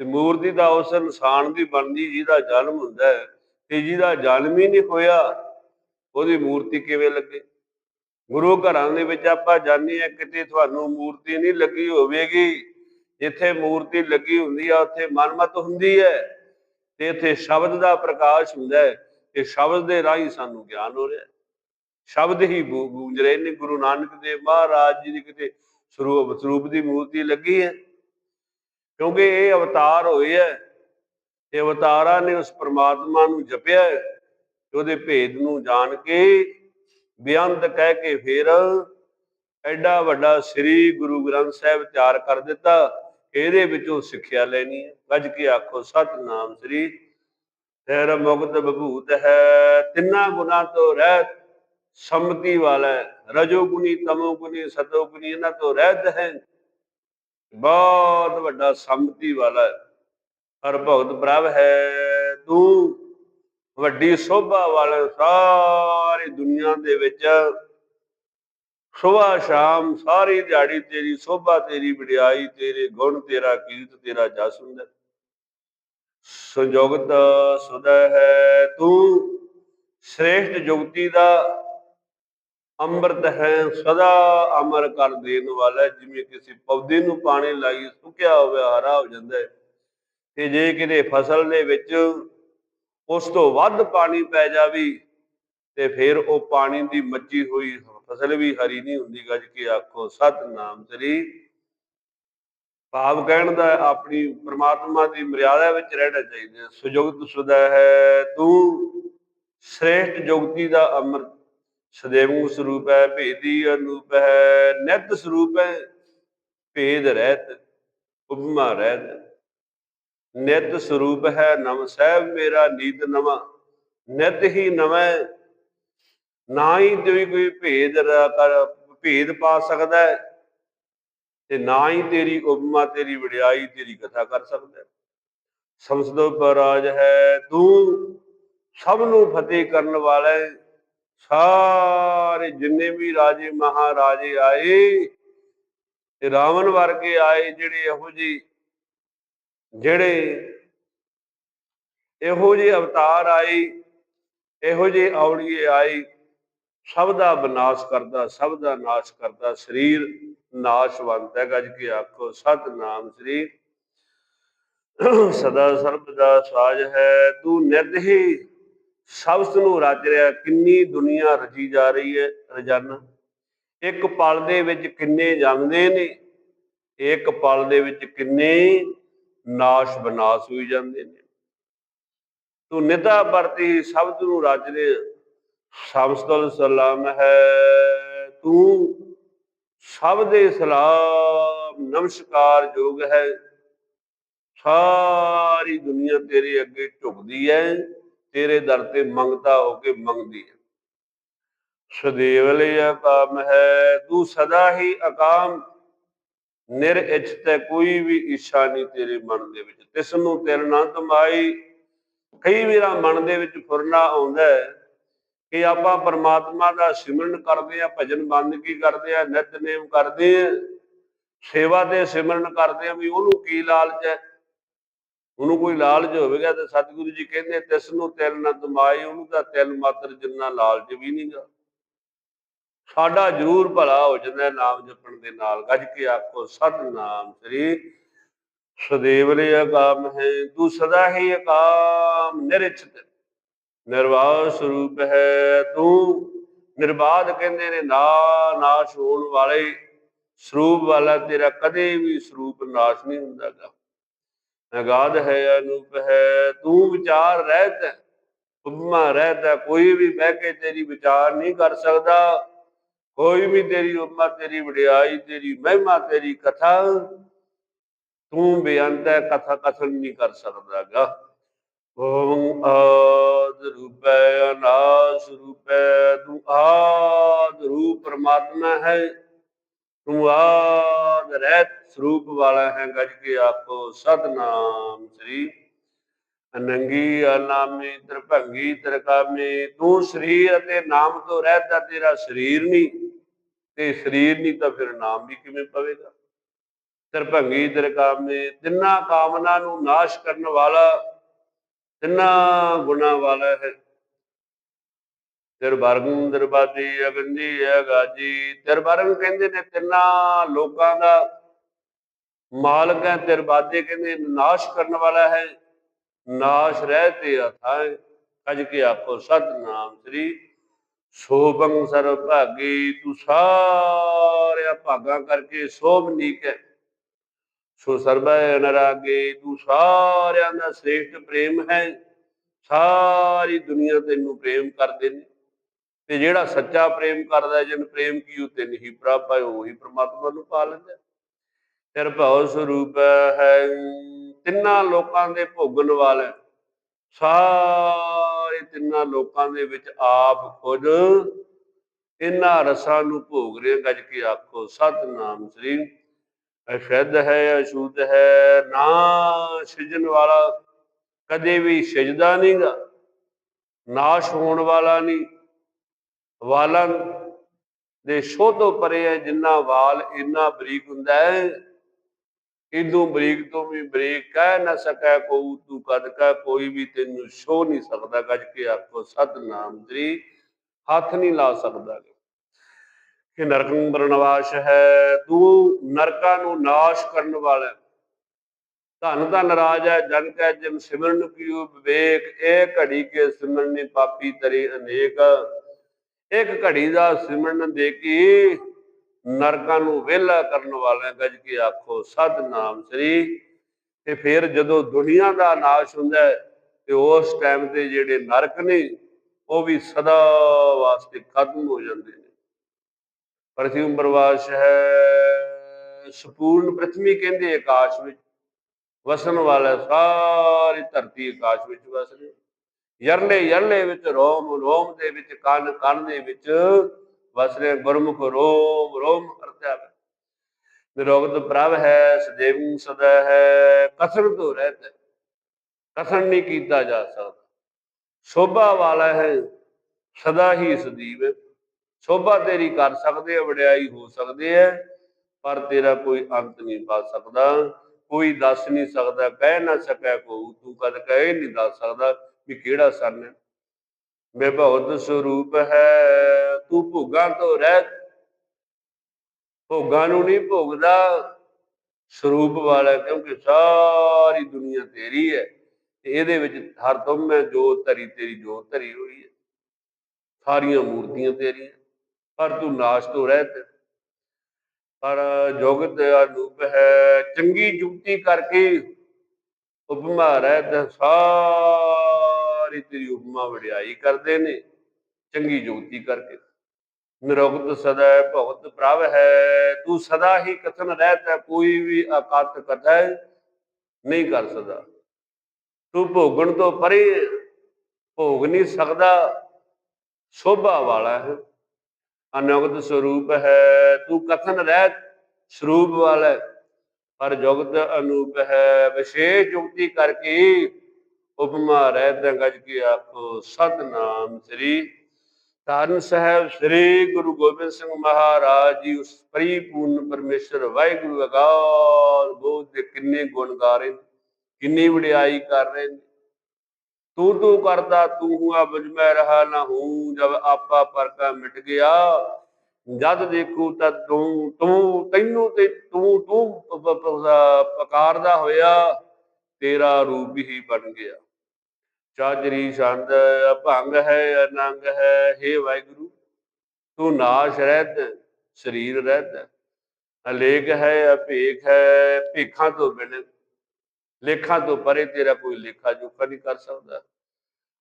ਤੇ ਮੂਰਤੀ ਦਾ ਉਸ ਇਨਸਾਨ ਦੀ ਬਣਦੀ, ਜਿਹਦਾ ਜਨਮ ਹੁੰਦਾ ਹੈ ਤੇ ਜਿਹਦਾ ਜਨਮ ਹੀ ਨਹੀਂ ਹੋਇਆ, ਉਹਦੀ ਮੂਰਤੀ ਕਿਵੇਂ ਲੱਗੇ? ਗੁਰੂ ਘਰਾਂ ਦੇ ਵਿੱਚ ਆਪਾਂ ਜਾਣਦੇ ਹਾਂ ਕਿਤੇ ਤੁਹਾਨੂੰ ਮੂਰਤੀ ਨਹੀਂ ਲੱਗੀ ਹੋਵੇਗੀ ਜਿੱਥੇ ਮੂਰਤੀ ਲੱਗੀ ਹੁੰਦੀ ਆ, ਉੱਥੇ ਮਨਮਤ ਹੁੰਦੀ ਹੈ ਤੇ ਇੱਥੇ ਸ਼ਬਦ ਦਾ ਪ੍ਰਕਾਸ਼ ਹੁੰਦਾ ਹੈ ਤੇ ਸ਼ਬਦ ਦੇ ਰਾਹੀਂ ਸਾਨੂੰ ਗਿਆਨ ਹੋ ਰਿਹਾ ਸ਼ਬਦ ਹੀ ਗੂੰਜ ਰਹੇ ਨੇ। ਗੁਰੂ ਨਾਨਕ ਦੇਵ ਮਹਾਰਾਜ ਜੀ ਦੀ ਕਿਤੇ ਸਰੂਪ ਸਰੂਪ ਦੀ ਮੂਰਤੀ ਲੱਗੀ ਹੈ। ਕਿਉਂਕਿ ਇਹ ਅਵਤਾਰ ਹੋਏ ਹੈ ਤੇ ਅਵਤਾਰਾਂ ਨੇ ਉਸ ਪ੍ਰਮਾਤਮਾ ਨੂੰ ਜਪਿਆ ਤੇ ਉਹਦੇ ਭੇਦ ਨੂੰ ਜਾਣ ਕੇ ਬੇਅੰਤ ਕਹਿ ਕੇ ਫਿਰ ਐਡਾ ਵੱਡਾ ਸ੍ਰੀ ਗੁਰੂ ਗ੍ਰੰਥ ਸਾਹਿਬ ਤਿਆਰ ਕਰ ਦਿੱਤਾ। ਇਹਦੇ ਵਿੱਚੋਂ ਸਿੱਖਿਆ ਲੈਣੀ ਹੈ। ਗੱਜ ਕੇ ਆਖੋ, ਸਤਨਾਮ ਸ੍ਰੀ ਤੇਰਾ ਮੁਕਤ ਬਭੂਤ ਹੈ। ਤਿੰਨਾਂ ਗੁਣਾ ਤੋਂ ਰਹਿਤ ਸੰਮਤੀ ਵਾਲਾ ਹੈ। ਰਜੋ ਗੁਣੀ, ਤਮੋ ਗੁਣੀ, ਸਤੋ ਗੁਣੀ, ਇਹਨਾਂ ਤੋਂ ਰਹਿਤ ਹੈ। ਬਹੁਤ ਵੱਡਾ ਸੰਮਤੀ ਵਾਲਾ ਹੈ। ਹਰ ਭਗਤ ਪ੍ਰਭ ਹੈ। ਤੂੰ ਵੱਡੀ ਸੋਭਾ ਵਾਲਾ ਸਾਰੀ ਦੁਨੀਆ ਦੇ ਵਿੱਚ ਸੁਬਹ ਸ਼ਾਮ ਸਾਰੀ ਦਿਹਾੜੀ ਤੇਰੀ, ਸੋਭਾ ਤੇਰੀ, ਵਡਿਆਈ ਤੇਰੇ, ਗੁਣ ਤੇਰਾ, ਕੀਰਤ ਤੇਰਾ ਜਸ ਹੁੰਦਾ। ਸੰਜੋਗਤ ਸੁਦਾ ਹੈ, ਤੂੰ ਸ੍ਰੇਸ਼ਟ ਜੁਗਤੀ ਦਾ ਅੰਮ੍ਰਿਤ ਹੈ, ਸਦਾ ਅਮਰ ਕਰ ਦੇਣ ਵਾਲਾ ਜਿਵੇਂ ਕਿਸੇ ਪੌਦੇ ਨੂੰ ਪਾਣੀ ਲਾਈ ਸੁੱਕਿਆ ਹੋਵੇ, ਹਰਾ ਹੋ ਜਾਂਦਾ ਹੈ। ਤੇ ਜੇ ਕਿਤੇ ਫਸਲ ਦੇ ਵਿੱਚ ਉਸ ਤੋਂ ਵੱਧ ਪਾਣੀ ਪੈ ਜਾਵੇ, ਤੇ ਫਿਰ ਉਹ ਪਾਣੀ ਦੀ ਮੱਚੀ ਹੋਈ ਫਸਲ ਵੀ ਹਰੀ ਨਹੀਂ ਹੁੰਦੀ, ਗੱਜ ਕੇ ਆਖੋ, ਸਤਨਾਮ ਸ੍ਰੀ ਭਾਵ ਕਹਿਣ ਦਾ ਆਪਣੀ ਪ੍ਰਮਾਤਮਾ ਦੀ ਮਰਿਆਦਾ ਵਿੱਚ ਰਹਿਣਾ ਚਾਹੀਦਾ ਹੈ। ਸੁਜੁਗਤ ਸੁਦਾ ਹੈ, ਤੂੰ ਸ੍ਰੇਸ਼ਟ ਜੁਗਤੀ ਦਾ ਅੰਮ੍ਰਿਤ ਸਦੇਵੂ ਸਰੂਪ ਹੈ, ਭੇਦੀ ਅਨੂਪ ਹੈ, ਨਿਤ ਸਰੂਪ ਹੈ, ਭੇਦ ਰਹਿਤ, ਉਪਮਾ ਰਹਿਤ ਨਿਤ ਸਰੂਪ ਹੈ ਨਮ ਸਹਿਬ ਮੇਰਾ ਨੀਤ ਨਵਾਂ, ਨਿਤ ਹੀ ਨਵੇਂ ਨਾ ਹੀ ਕੋਈ ਕੋਈ ਭੇਦ ਕਰ, ਭੇਦ ਪਾ ਸਕਦਾ ਹੈ ਤੇ ਨਾ ਹੀ ਤੇਰੀ ਉਪਮਾ, ਤੇਰੀ ਵਡਿਆਈ, ਤੇਰੀ ਕਥਾ ਕਰ ਸਕਦਾ ਹੈ। ਸੰਸਦੋ ਪਰਾਜ ਹੈ, ਤੂੰ ਸਭ ਨੂੰ ਫਤਿਹ ਕਰਨ ਵਾਲਾ ਸਾਰੇ ਜਿੰਨੇ ਵੀ ਰਾਜੇ, ਮਹਾਰਾਜੇ ਆਏ ਤੇ ਰਾਵਣ ਵਰਗੇ ਆਏ ਜਿਹੜੇ ਇਹੋ ਜੀ ਜਿਹੜੇ ਇਹੋ ਜਿਹੇ ਅਵਤਾਰ ਆਏ, ਇਹੋ ਜਿਹੇ ਔਲੀਏ ਆਏ ਸਭ ਦਾ ਵਿਨਾਸ਼ ਕਰਦਾ, ਸਭ ਦਾ ਨਾਸ਼ ਕਰਦਾ, ਸਰੀਰ ਨਾਸ਼ਵੰਤ ਹੈ ਗੱਜ ਕੇ ਆਖੋ, ਸਤਨਾਮ ਸ੍ਰੀ ਸਦਾ ਸਰਬ ਦਾ ਸਾਜ ਹੈ, ਤੂੰ ਨਿਰਦ ਹੀ ਸਬਸ ਨੂੰ ਰਚ ਰਿਹਾ, ਕਿੰਨੀ ਦੁਨੀਆ ਰਚੀ ਜਾ ਰਹੀ ਹੈ, ਰੋਜ਼ਾਨਾ। ਇੱਕ ਪਲ ਦੇ ਵਿੱਚ ਕਿੰਨੇ ਜਾਂਦੇ ਨੇ, ਇੱਕ ਪਲ ਦੇ ਵਿੱਚ ਕਿੰਨੇ ਨਾਸ਼ ਬਨਾਸ਼ ਹੋਈ ਜਾਂਦੇ ਨੇ। ਤੂੰ ਨਿਤਾ ਵਰਤੀ ਸ਼ਬਦ ਨੂੰ ਰਚ ਰਿਹਾ। ਸਬਸਤਲ ਸਲਾਮ ਹੈ, ਤੂੰ ਸਭ ਦੇ ਸਲਾਮ, ਨਮਸਕਾਰ ਯੋਗ ਹੈ। ਸਾਰੀ ਦੁਨੀਆ ਤੇਰੇ ਅੱਗੇ ਝੁਕਦੀ ਹੈ, ਤੇਰੇ ਦਰ ਤੇ ਮੰਗਤਾ ਹੋ ਕੇ ਮੰਗਦੀ ਹੈ। ਸਦੇਵ ਲਈ ਅਕਾਮ ਹੈ, ਤੂੰ ਸਦਾ ਹੀ ਅਕਾਮ। ਨਿਰ ਤੇ ਕੋਈ ਵੀ ਇੱਛਾ ਨਹੀਂ ਤੇਰੇ ਮਨ ਦੇ ਵਿੱਚ। ਤਿਸ ਨੂੰ ਤਿਲ ਨਾ ਤਮਾਈ। ਕਈ ਵਾਰ ਮਨ ਦੇ ਵਿੱਚ ਫੁਰਨਾ ਆਉਂਦਾ ਹੈ। ਕਿ ਆਪਾਂ ਪਰਮਾਤਮਾ ਦਾ ਸਿਮਰਨ ਕਰਦੇ ਆ ਭਜਨ ਬੰਦਗੀ ਕਰਦੇ ਆ ਨਿਤਨੇਮ ਕਰਦੇ ਆ ਸੇਵਾ ਤੇ ਸਿਮਰਨ ਕਰਦੇ ਆ ਵੀ ਉਹਨੂੰ ਕੀ ਲਾਲਚ ਹੈ? ਉਹਨੂੰ ਕੋਈ ਲਾਲਚ ਹੋਵੇਗਾ ਤੇ ਸਤਿਗੁਰੂ ਜੀ ਕਹਿੰਦੇ, ਤਿਸ ਨੂੰ ਤਿਲ ਨਾ ਤਮਾਈ ਉਹਨੂੰ ਤਾਂ ਤਿਲ ਮਾਤਰ ਜਿੰਨਾ ਲਾਲਚ ਵੀ ਨਹੀਂਗਾ ਸਾਡਾ ਜ਼ਰੂਰ ਭਲਾ ਹੋ ਜਾਂਦਾ ਨਾਮ ਜਪਣ ਦੇ ਨਾਲ। ਗੱਜ ਕੇ ਆਖੋ, ਸਤਨਾਮ ਸ੍ਰੀ ਸਦੇਵ ਨੇ ਅਕਾਮ ਹੈ ਤੂੰ ਸਦਾ ਹੀ ਅਕਾਮ ਨਿਰਚਿਤ ਨਿਰਵਾਹ ਸਰੂਪ ਹੈ ਤੂੰ। ਨਿਰਬਾਧ ਕਹਿੰਦੇ ਨੇ, ਨਾ ਨਾਸ਼ ਹੋਣ ਵਾਲੇ ਸਰੂਪ ਵਾਲਾ ਤੇਰਾ ਕਦੇ ਵੀ ਸਰੂਪ ਨਾਸ਼ ਨਹੀਂ ਹੁੰਦਾਗਾ। ਅਗਾਧ ਹੈ, ਅਨੂਪ ਹੈ, ਤੂੰ ਵਿਚਾਰ ਰਹਿਤ ਹੈ। ਉਪਮਾ ਰਹਿਤ ਹੈ, ਕੋਈ ਵੀ ਬਹਿ ਕੇ ਤੇਰੀ ਵਿਚਾਰ ਨਹੀਂ ਕਰ ਸਕਦਾ। ਕੋਈ ਵੀ ਤੇਰੀ ਉਪਮਾ, ਤੇਰੀ ਵਡਿਆਈ, ਤੇਰੀ ਮਹਿਮਾ, ਤੇਰੀ ਕਥਾ, ਤੂੰ ਬੇਅੰਤ ਹੈ, ਕਥਾ ਕਥਨ ਨਹੀਂ ਕਰ ਸਕਦਾਗਾ। ਓਮ ਆਦ ਰੂਪੈ, ਅਨਾਸ ਰੂਪੈ, ਤੂੰ ਆਦ ਰੂਪ ਪਰਮਾਤਮਾ ਹੈ, ਤੂੰ ਆਦ ਰਹਿਤ ਸਰੂਪ ਵਾਲਾ ਹੈ, ਗੱਜ ਕੇ ਆਪੋ ਸਤਨਾਮ ਸ੍ਰੀ ਅਨੰਗੀ ਅਨਾਮੀ, ਤ੍ਰਿਭੰਗੀ, ਤ੍ਰਿਕਾਮੀ, ਤੂੰ ਸਰੀਰ ਅਤੇ ਨਾਮ ਤੋਂ ਰਹਿਤਾ ਤੇਰਾ ਸਰੀਰ ਨਹੀਂ, ਤੇ ਸਰੀਰ ਨਹੀਂ ਤਾਂ ਫਿਰ ਨਾਮ ਵੀ ਕਿਵੇਂ ਪਵੇਗਾ? ਤ੍ਰਿਭੰਗੀ, ਤ੍ਰਿਕਾਮੀ, ਤਿੰਨਾ ਕਾਮਨਾ ਨੂੰ ਨਾਸ਼ ਕਰਨ ਵਾਲਾ ਤਿੰਨਾ ਗੁਣਾ ਵਾਲਾ ਹੈ। ਤਿਰਬਰਗੰ ਦਰਬਾਦੀ ਅਗੰਦੀ ਅਗਾਜੀ ਤਿਰਬਰਗੰ ਕਹਿੰਦੇ ਨੇ ਤਿੰਨਾ ਲੋਕਾਂ ਦਾ ਮਾਲਕ ਹੈ ਤਿਰਬਾਦੇ ਕਹਿੰਦੇ ਨਾਸ਼ ਕਰਨ ਵਾਲਾ ਹੈ। ਨਾਸ਼ ਰਹਿ ਤੇ ਅਥਾਇ ਕਜ ਕੇ ਆਪੋ ਸਤਨਾਮ ਸ੍ਰੀ। ਸੋਭੰ ਸਰਬ ਭਾਗੀ ਤੂੰ ਸਾਰਿਆ ਭਾਗਾਂ ਕਰਕੇ ਸੋਭਨੀਕ ਹੈ। ਸੋ ਸਰਬੈ ਨਰਾਗੇ ਤੂੰ ਸਾਰਿਆਂ ਦਾ ਸ੍ਰੇਸ਼ਟ ਪ੍ਰੇਮ ਹੈ। ਸਾਰੀ ਦੁਨੀਆ ਤੈਨੂੰ ਪ੍ਰੇਮ ਕਰਦੇ ਨੇ। ਤੇ ਜਿਹੜਾ ਸੱਚਾ ਪ੍ਰੇਮ ਕਰਦਾ, ਜਨ ਪ੍ਰੇਮ ਕੀ ਉਤੇ ਨਹੀਂ ਪ੍ਰਾਪ ਉਹੀ ਪ੍ਰਮਾਤਮਾ ਨੂੰ ਪਾ ਲੈਂਦਾ ਤੇਰ ਭਉ ਸਰੂਪ ਹੈ, ਤਿੰਨਾਂ ਲੋਕਾਂ ਦੇ ਭੋਗਣ ਵਾਲਾ ਸਾਰੇ ਤਿੰਨਾਂ ਲੋਕਾਂ ਦੇ ਵਿੱਚ ਆਪ ਖੁਦ ਇਹਨਾਂ ਰਸਾਂ ਨੂੰ ਭੋਗ ਰਿਹਾ, ਗੱਜ ਕੇ ਆਖੋ, ਸਤਨਾਮ ਸ੍ਰੀ ਅਸ਼ੁੱਧ ਹੈ ਅਸ਼ੁੱਧ ਹੈ, ਨਾ ਸਿਜਣ ਵਾਲਾ ਕਦੇ ਵੀ ਸਿਜਦਾ ਨਹੀਂਗਾ ਨਾਸ਼ ਹੋਣ ਵਾਲਾ ਨਹੀਂ ਵਾਲਾਂ ਦੇ ਸ਼ੋਹ ਤੋਂ ਪਰੇ ਹੈ, ਜਿੰਨਾ ਵਾਲ ਇੰਨਾ ਬਰੀਕ ਹੁੰਦਾ ਹੈ। ਇਦੋਂ ਬਰੀਕ ਤੋਂ ਵੀ ਬਰੀਕ ਕਹਿ ਨਾ ਸਕੈ ਕੋ ਤੂੰ ਕਦ ਕਾ, ਕੋਈ ਵੀ ਤੈਨੂੰ ਛੋ ਨਹੀਂ ਸਕਦਾ, ਗੱਜ ਕੇ ਆਖੋ, ਸਤਨਾਮ ਸ੍ਰੀ ਹੱਥ ਨਹੀਂ ਲਾ ਸਕਦਾ। ਕਿ ਨਰਕੰ ਬਰਨਵਾਸ਼ ਹੈ, ਤੂੰ ਨਰਕਾਂ ਨੂੰ ਨਾਸ਼ ਕਰਨ ਵਾਲਾ ਹੈ। ਧੰਨ ਧੰਨ ਹੈ, ਜਨ ਕੈ ਜਿਮ ਸਿਮਰਨ ਕੀਓ ਵਿਵੇਕ, ਇਹ ਘੜੀ ਕੇ ਸਿਮਰਨੇ ਪਾਪੀ ਤਰੇ ਅਨੇਕ। ਇੱਕ ਘੜੀ ਦਾ ਸਿਮਰਨ ਦੇ ਕੇ ਨਰਕਾਂ ਨੂੰ ਵਿਹਲਾ ਕਰਨ ਵਾਲਾ ਗੱਜ ਕੇ ਆਖੋ ਸਤਨਾਮ ਸ੍ਰੀ। ਤੇ ਫਿਰ ਜਦੋਂ ਦੁਨੀਆ ਦਾ ਨਾਸ਼ ਹੁੰਦਾ ਹੈ, ਤੇ ਉਸ ਟਾਈਮ ਤੇ ਜਿਹੜੇ ਨਰਕ ਨੇ, ਉਹ ਵੀ ਸਦਾ ਵਾਸਤੇ ਖਤਮ ਹੋ ਜਾਂਦੇ ਨੇ। ਪ੍ਰਥੀ ਪ੍ਰਵਾਸ਼ ਹੈ। ਸੰਪੂਰਨ ਪ੍ਰਥਮੀ ਕਹਿੰਦੇ ਆਕਾਸ਼ ਵਿੱਚ। ਵਸਣ ਵਾਲਾ ਸਾਰੀ ਧਰਤੀ ਆਕਾਸ਼ ਵਿੱਚ ਵਸ ਰਹੀ ਯਰਲੇ ਯਰਲੇ ਵਿੱਚ ਰੋਮ ਰੋਮ ਦੇ ਵਿੱਚ ਕੰਨ ਕੰਨ ਦੇ ਵਿੱਚ ਵਸ ਰਹੇ ਗੁਰਮੁਖ ਰੋਮ ਰੋਮ ਕਰਤਾ ਨਿਰੋਗਤ ਪ੍ਰਭ ਹੈ, ਸਦੇਵ ਸਦਾ ਹੈ। ਕਸਰ ਤੋਂ ਰਹਿਤ ਕਸਰ ਨਹੀਂ ਕੀਤਾ ਜਾ ਸਕਦਾ। ਸੋਭਾ ਵਾਲਾ ਹੈ, ਸਦਾ ਹੀ ਸਦੀਵ ਸੋਭਾ ਤੇਰੀ ਕਰ ਸਕਦੇ ਆ, ਵਡਿਆਈ ਹੋ ਸਕਦੇ ਹੈ ਪਰ ਤੇਰਾ ਕੋਈ ਅੰਤ ਨਹੀਂ ਪਾ ਸਕਦਾ। ਕੋਈ ਦੱਸ ਨਹੀਂ ਸਕਦਾ, ਕਹਿ ਨਾ ਸਕੈ ਕੋ ਤੂੰ ਕਦ ਕਹਿ ਨਹੀਂ ਦੱਸ ਸਕਦਾ ਵੀ ਕਿਹੜਾ ਸਨ ਹੈ। ਵਿਭਉਤ ਸਰੂਪ ਹੈ, ਤੂੰ ਭੋਗਾਂ ਤੋਂ ਰਹਿਤ ਭੋਗਾਂ ਨੂੰ ਨਹੀਂ ਭੋਗਦਾ। ਸਰੂਪ ਵਾਲਾ ਕਿਉਂਕਿ ਸਾਰੀ ਦੁਨੀਆ ਤੇਰੀ ਹੈ, ਤੇ ਇਹਦੇ ਵਿੱਚ ਹਰ ਤੁਮ ਮੈਂ ਜੋਤ ਧਰੀ ਤੇਰੀ ਜੋਤ ਧਰੀ ਹੋਈ ਹੈ। ਸਾਰੀਆਂ ਮੂਰਤੀਆਂ ਤੇਰੀਆਂ। ਪਰ ਤੂੰ ਨਾਸ਼ ਤੋਂ ਰਹਿਤ ਪਰ ਜੋਗਤ ਅਨੂਪ ਹੈ, ਚੰਗੀ ਜੁਗਤੀ ਕਰਕੇ ਉਪਮਾ ਰਹਿਤ ਸਾਰੀ ਤੇਰੀ ਉਪਮਾ ਵਡਿਆਈ ਕਰਦੇ ਨੇ, ਚੰਗੀ ਜੁਗਤੀ ਕਰਕੇ। ਨਿਰੋਗਤ ਸਦਾ ਭਗਤ ਪ੍ਰਭ ਹੈ, ਤੂੰ ਸਦਾ ਹੀ ਕਥਨ ਰਹਿਤ ਹੈ ਕੋਈ ਵੀ ਅਕਤ ਕਥਾ ਨਹੀਂ ਕਰ ਸਕਦਾ। ਤੂੰ ਭੋਗਣ ਤੋਂ ਪਰੇ ਭੋਗ ਨਹੀਂ ਸਕਦਾ, ਸੋਭਾ ਵਾਲਾ ਹੈ। ਅਨੁਗਤ ਸਰੂਪ ਹੈ ਤੂੰ ਕਥਨ ਰਹਿ ਸਰੂਪ ਵਾਲਾ ਹੈ ਪਰ ਜੁਗਤ ਅਨੂਪ ਹੈ। ਵਿਸ਼ੇਸ਼ ਜੁਗਤੀ ਕਰਕੇ ਉਪਮਾ ਰਹਿਤ ਗਜ ਕੀ ਆਖੋ ਸਤਨਾਮ ਸ੍ਰੀ। ਧੰਨ ਸਾਹਿਬ ਸ੍ਰੀ ਗੁਰੂ ਗੋਬਿੰਦ ਸਿੰਘ ਮਹਾਰਾਜ ਜੀ ਉਸ ਪਰਿਪੂਰਨ ਪਰਮੇਸ਼ਰ ਵਾਹਿਗੁਰੂ ਅਕਾਲ। ਬੋਧ ਦੇ ਕਿੰਨੇ ਗੁਣ ਗਾ ਰਹੇ ਨੇ, ਕਿੰਨੀ ਵਡਿਆਈ ਕਰ ਰਹੇ ਨੇ। ਤੂੰ ਤੂੰ ਕਰਦਾ, ਤੂੰ ਹੁਆ ਬੁਝ ਰਹਾ ਨਾ ਹੂੰ, ਜਬ ਆਪਾ ਪਰ ਮਿਟ ਗਿਆ। ਜਦ ਦੇਖੂ ਤਾਂ ਤੂੰ ਤੂੰ, ਤੈਨੂੰ ਤੇ ਤੂੰ ਤੂੰ ਪਕਾਰਦਾ ਹੋਇਆ, ਤੇਰਾ ਰੂਪ ਹੀ ਬਣ ਗਿਆ। ਚਾਜਰੀ ਛੰਦ ਭੰਗ ਹੈ, ਅਨੰਗ ਹੈ हे ਵਾਹਿਗੁਰੂ, ਤੂੰ ਨਾਸ਼ ਰਹਿਤ, ਸਰੀਰ ਰਹਿਤ। ਅਲੇਖ ਹੈ ਅਭੇਖ ਹੈ, ਭੇਖਾਂ ਤੋਂ ਬਿਨ ਲੇਖਾ ਤੋਂ ਪਰੇ ਤੇਰਾ ਕੋਈ ਲੇਖਾ ਜੋਖਾ ਨਹੀਂ ਕਰ ਸਕਦਾ।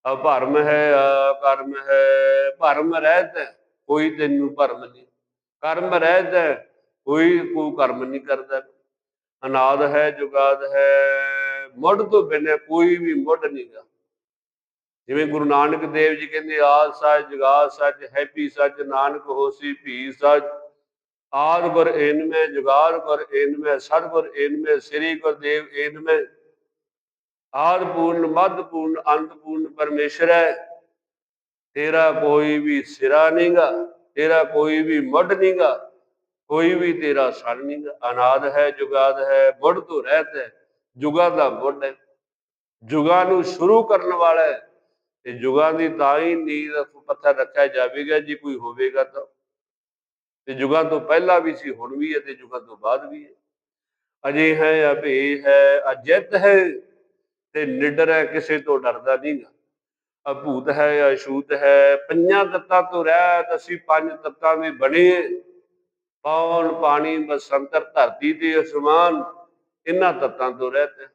ਅਭਰਮ ਹੈ ਅਕਰਮ ਹੈ ਭਰਮ ਰਹਿਤ ਹੈ, ਕੋਈ ਤੈਨੂੰ ਭਰਮ ਨਹੀਂ। ਕਰਮ ਰਹਿਤ ਕੋਈ ਕੋ ਕਰਮ ਨਹੀਂ ਕਰਦਾ। ਅਨਾਦ ਹੈ ਜੁਗਾਦ ਹੈ ਮੁੱਢ ਤੋਂ ਬਿਨਾਂ ਕੋਈ ਵੀ ਮੁੱਢ ਨਹੀਂਗਾ ਜਿਵੇਂ ਗੁਰੂ ਨਾਨਕ ਦੇਵ ਜੀ ਕਹਿੰਦੇ ਆਦ ਸੱਚ ਜੁਗਾਦ ਸੱਚ ਹੈਪੀ ਸੱਚ ਨਾਨਕ ਹੋਸੀ ਭੀ ਸੱਚ। ਆਦ ਗੁਰ ਏਨਮੈ ਜੁਗਾਦ ਗੁਰ ਏਨਮੈ ਸਤਿਗੁਰ ਏਨਮੇ ਸ੍ਰੀ ਗੁਰਦੇਵ ਏਨਮੇ ਆਦ ਪੂਰਨ, ਮੱਧ ਪੂਰਨ, ਅੰਤ ਪੂਰਨ ਪਰਮੇਸ਼ਰ ਹੈ। ਤੇਰਾ ਕੋਈ ਵੀ ਸਿਰਾ ਨਹੀਂਗਾ ਤੇਰਾ ਕੋਈ ਵੀ ਮੁੱਢ ਨਹੀਂਗਾ ਕੋਈ ਵੀ ਤੇਰਾ ਸਰ ਨਹੀਂਗਾ ਅਨਾਦ ਹੈ, ਜੁਗਾਦ ਹੈ, ਮੁੱਢ ਤੋਂ ਰਹਿਤ ਹੈ, ਜੁਗਾ ਦਾ ਮੁੱਢ ਹੈ। ਜੁਗਾ ਨੂੰ ਸ਼ੁਰੂ ਕਰਨ ਵਾਲਾ ਹੈ। ਤੇ ਜੁਗਾਂ ਦੀ ਤਾਂ ਹੀ ਨੀਂਦ ਪੱਥਰ ਰੱਖਿਆ ਜਾਵੇਗਾ, ਜੇ ਕੋਈ ਹੋਵੇਗਾ ਤਾਂ। ਤੇ ਜੁਗਾਂ ਤੋਂ ਪਹਿਲਾਂ ਵੀ ਸੀ, ਹੁਣ ਵੀ ਹੈ ਤੇ ਜੁਗਾਂ ਤੋਂ ਬਾਅਦ ਵੀ ਹੈ। ਅਜੇ ਹੈ ਅਭੇ ਹੈ ਅਜਿਤ ਹੈ ਤੇ ਨਿਡਰ ਹੈ, ਕਿਸੇ ਤੋਂ ਡਰਦਾ ਨਹੀਂਗਾ। ਅਭੂਤ ਹੈ ਅਛੂਤ ਹੈ, ਪੰਜਾਂ ਤੱਤਾਂ ਤੋਂ ਰਹਿਤ ਅਸੀਂ ਪੰਜ ਤੱਤਾਂ ਦੇ ਬਣੇ ਪਵਨ, ਪਾਣੀ, ਬਸੰਤਰ, ਧਰਤੀ ਤੇ ਅਸਮਾਨ ਇਹਨਾਂ ਤੱਤਾਂ ਤੋਂ ਰਹਿਤ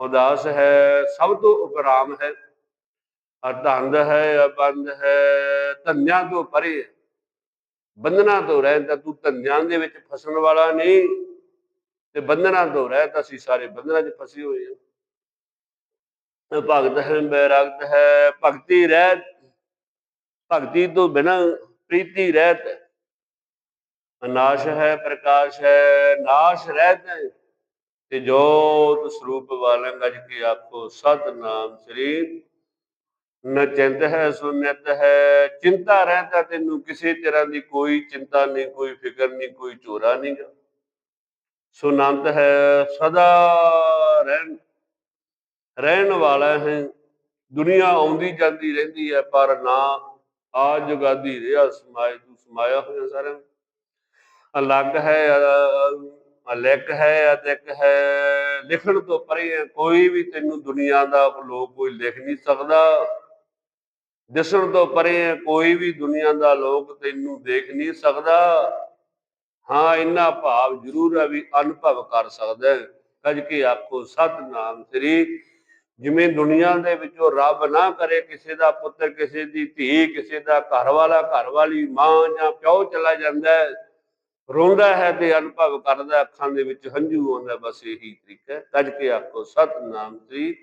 ਉਦਾਸ ਹੈ, ਸਭ ਤੋਂ ਉਪਰਾਮ ਹੈ। ਅਧੰਦ ਹੈ ਅਬੰਦ ਹੈ, ਧੰਨਿਆਂ ਤੋਂ ਪਰੇ ਬੰਧਨਾਂ ਤੋਂ ਰਹਿਤ ਤਾਂ ਤੂੰ ਧੰਦਿਆਂ ਦੇ ਵਿੱਚ ਫਸਣ ਵਾਲਾ ਨਹੀਂ। ਤੇ ਬੰਧਨਾਂ ਤੋਂ ਰਹਿਤ ਅਸੀਂ ਸਾਰੇ ਬੰਧਨਾਂ 'ਚ ਫਸੇ ਹੋਏ ਹਾਂ। ਭਗਤ ਹੈ, ਬੈਰਾਗਤ ਹੈ, ਭਗਤੀ ਰਹਿਤ, ਭਗਤੀ ਤੋਂ ਬਿਨਾਂ ਪ੍ਰੀਤੀ ਰਹਿਤ। ਅਨਾਸ਼ ਹੈ, ਪ੍ਰਕਾਸ਼ ਹੈ, ਨਾਸ਼ ਰਹਿਤ ਤੇ ਜੋਤ ਸਰੂਪ ਵਾਲੰ ਗਜ ਕੇ ਆਪੋ ਸਤਨਾਮ ਸ੍ਰੀ ਨ ਚਿੰਤ ਹੈ ਸੁਨਿਤ ਹੈ। ਚਿੰਤਾ ਰਹਿਤਾ ਤੈਨੂੰ, ਕਿਸੇ ਤਰ੍ਹਾਂ ਦੀ ਕੋਈ ਚਿੰਤਾ ਨਹੀਂ, ਕੋਈ ਫਿਕਰ ਨਹੀਂ, ਕੋਈ ਚੋਰਾ ਨਹੀਂ ਗਾ। ਸੁਨੰਤ ਹੈ, ਸਦਾ ਰਹਿਣ ਰਹਿਣ ਵਾਲਾ ਹੈ। ਦੁਨੀਆ ਆਉਂਦੀ ਜਾਂਦੀ ਰਹਿੰਦੀ ਹੈ, ਪਰ ਨਾ ਆ ਜੁਗਾਦੀ ਰਿਹਾ, ਸਮਾਏ ਤੂੰ ਸਮਾਇਆ ਹੋਇਆ ਸਾਰਿਆਂ ਨੂੰ। ਅਲੱਗ ਹੈ ਅ- ਹੈ ਅਦਿਕ ਹੈ, ਲਿਖਣ ਤੋਂ ਪਰੇ ਕੋਈ ਵੀ ਤੈਨੂੰ ਦੁਨੀਆ ਦਾ ਲੋਕ ਕੋਈ ਲਿਖ ਨਹੀਂ ਸਕਦਾ। ਦਿਸਣ ਤੋਂ ਪਰੇ ਹੈ, ਕੋਈ ਵੀ ਦੁਨੀਆ ਦਾ ਲੋਕ ਤੈਨੂੰ ਦੇਖ ਨਹੀਂ ਸਕਦਾ। ਹਾਂ, ਇੰਨਾ ਭਾਵ ਜ਼ਰੂਰ ਹੈ ਵੀ ਅਨੁਭਵ ਕਰ ਸਕਦਾ ਕਜ ਕੇ ਆਖੋ, ਸਤਨਾਮ ਸ੍ਰੀ। ਜਿਵੇਂ ਦੁਨੀਆ ਦੇ ਵਿੱਚੋਂ ਰੱਬ ਨਾ ਕਰੇ, ਕਿਸੇ ਦਾ ਪੁੱਤਰ, ਕਿਸੇ ਦੀ ਧੀ, ਕਿਸੇ ਦਾ ਘਰ ਵਾਲਾ, ਘਰ ਵਾਲੀ ਮਾਂ ਜਾਂ ਪਿਓ ਚਲਾ ਜਾਂਦਾ ਰੋਂਦਾ ਹੈ ਤੇ ਅਨੁਭਵ ਕਰਦਾ ਅੱਖਾਂ ਦੇ ਵਿੱਚ ਹੰਝੂ ਆਉਂਦਾ ਬਸ ਇਹੀ ਤਰੀਕਾ ਹੈ। ਕਜ ਕੇ ਆਖੋ, ਸਤਨਾਮ ਸ੍ਰੀ।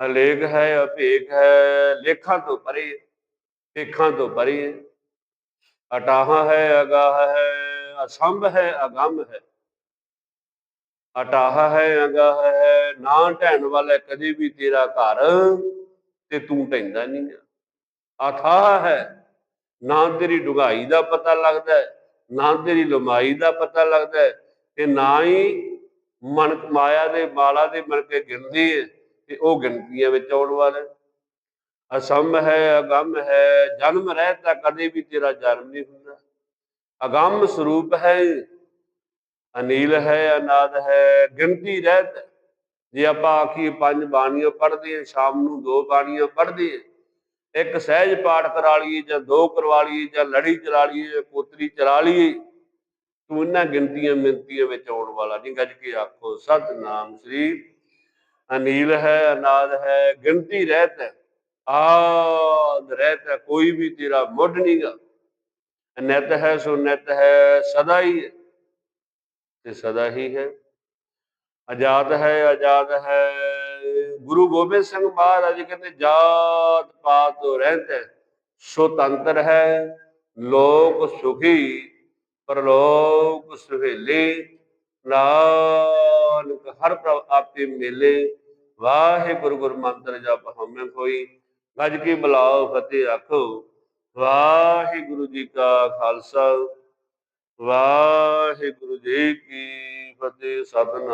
ਅਲੇਖ ਹੈ, ਅਭੇਖ ਹੈ, ਲੇਖਾਂ ਤੋਂ ਪਰੇ ਭੇਖਾਂ ਤੋਂ ਪਰੇ ਹੈ। ਅਟਾਹਾ ਹੈ, ਅਗਾਹ ਹੈ, ਅਸੰਭ ਹੈ, ਅਗੰਮ ਹੈ। ਅਟਾਹਾ ਹੈ, ਅਗਾਹ ਹੈ, ਨਾ ਢਹਿਣ ਵਾਲਾ ਕਦੇ ਵੀ ਤੇਰਾ ਘਰ ਤੇ ਤੂੰ ਢਹਿੰਦਾ ਨਹੀਂ ਆਥਾਹ ਹੈ, ਨਾ ਤੇਰੀ ਡੁਗਾਈ ਦਾ ਪਤਾ ਲੱਗਦਾ ਹੈ, ਨਾ ਤੇਰੀ ਲੰਮਾਈ ਦਾ ਪਤਾ ਲੱਗਦਾ ਹੈ ਤੇ ਨਾ ਹੀ ਮਨ ਮਾਇਆ ਦੇ ਬਾਲਾ ਦੇ ਮਨ ਕੇ ਗਿਣਦੀ ਹੈ। ਤੇ ਉਹ ਗਿਣਤੀਆਂ ਵਿੱਚ ਆਉਣ ਵਾਲਾ। ਅਸਮ ਹੈ, ਅਗੰਮ ਹੈ, ਜਨਮ ਰਹਿਤਾ ਕਦੇ ਵੀ ਤੇਰਾ ਜਨਮ ਨਹੀਂ ਹੁੰਦਾ। ਅਗੰਮ ਸਰੂਪ ਹੈ, ਅਨੀਲ ਹੈ, ਅਨਾਦ ਹੈ, ਗਿਣਤੀ ਰਹਿਤ ਜੇ ਆਪਾਂ ਆਖੀ ਪੰਜ ਬਾਣੀਆਂ ਪੜ੍ਹਦੇ ਹਾਂ, ਸ਼ਾਮ ਨੂੰ ਦੋ ਬਾਣੀਆਂ ਪੜ੍ਹਦੇ ਹਾਂ, ਇੱਕ ਸਹਿਜ ਪਾਠ ਕਰਾ ਲਈਏ ਜਾਂ ਦੋ ਕਰਵਾ ਲਈਏ ਜਾਂ ਲੜੀ ਚਲਾ ਲਈਏ ਜਾਂ ਕੋਤਰੀ ਚਲਾ ਲਈਏ, ਤੂੰ ਇਹਨਾਂ ਗਿਣਤੀਆਂ ਮਿੰਤੀਆਂ ਵਿੱਚ ਆਉਣ ਵਾਲਾ ਨਹੀਂ। ਗੱਜ ਕੇ ਆਖੋ, ਸਤਨਾਮ ਸ੍ਰੀ ਅਨੀਲ ਹੈ, ਅਨਾਦ ਹੈ, ਗਿਣਤੀ ਰਹਿਤ ਹੈ, ਆਦ ਰਹਿਤ ਹੈ, ਕੋਈ ਵੀ ਤੇਰਾ ਮੁੱਢ ਨਹੀਂਗਾ ਨਿਤ ਹੈ, ਸੋ ਨਿਤ ਹੈ, ਸਦਾ ਹੀ ਹੈ, ਤੇ ਸਦਾ ਹੀ ਹੈ। ਆਜ਼ਾਦ ਹੈ ਆਜ਼ਾਦ ਹੈ, ਗੁਰੂ ਗੋਬਿੰਦ ਸਿੰਘ ਮਹਾਰਾਜ ਕਹਿੰਦੇ, ਜਾਤ ਪਾਤ ਤੋਂ ਰਹਿਤ ਹੈ ਸੁਤੰਤਰ ਹੈ, ਲੋਕ ਸੁਖੀ, ਪਰਲੋਕ ਸੁਹੇਲੇ, ਨਾਨਕ ਹਰ ਪ੍ਰਭ ਆਪੇ ਮੇਲੇ ਵਾਹਿਗੁਰੂ ਗੁਰ ਮੰਤਰ ਜਪ ਹਮੇ ਕੋਈ ਗੱਜ ਕੇ ਬੁਲਾਓ ਫਤਿਹ ਆਖੋ। ਵਾਹਿਗੁਰੂ ਜੀ ਕਾ ਖਾਲਸਾ, ਵਾਹਿਗੁਰੂ ਜੀ ਕੀ ਫਤਿਹ, ਸਤਨਾਮ।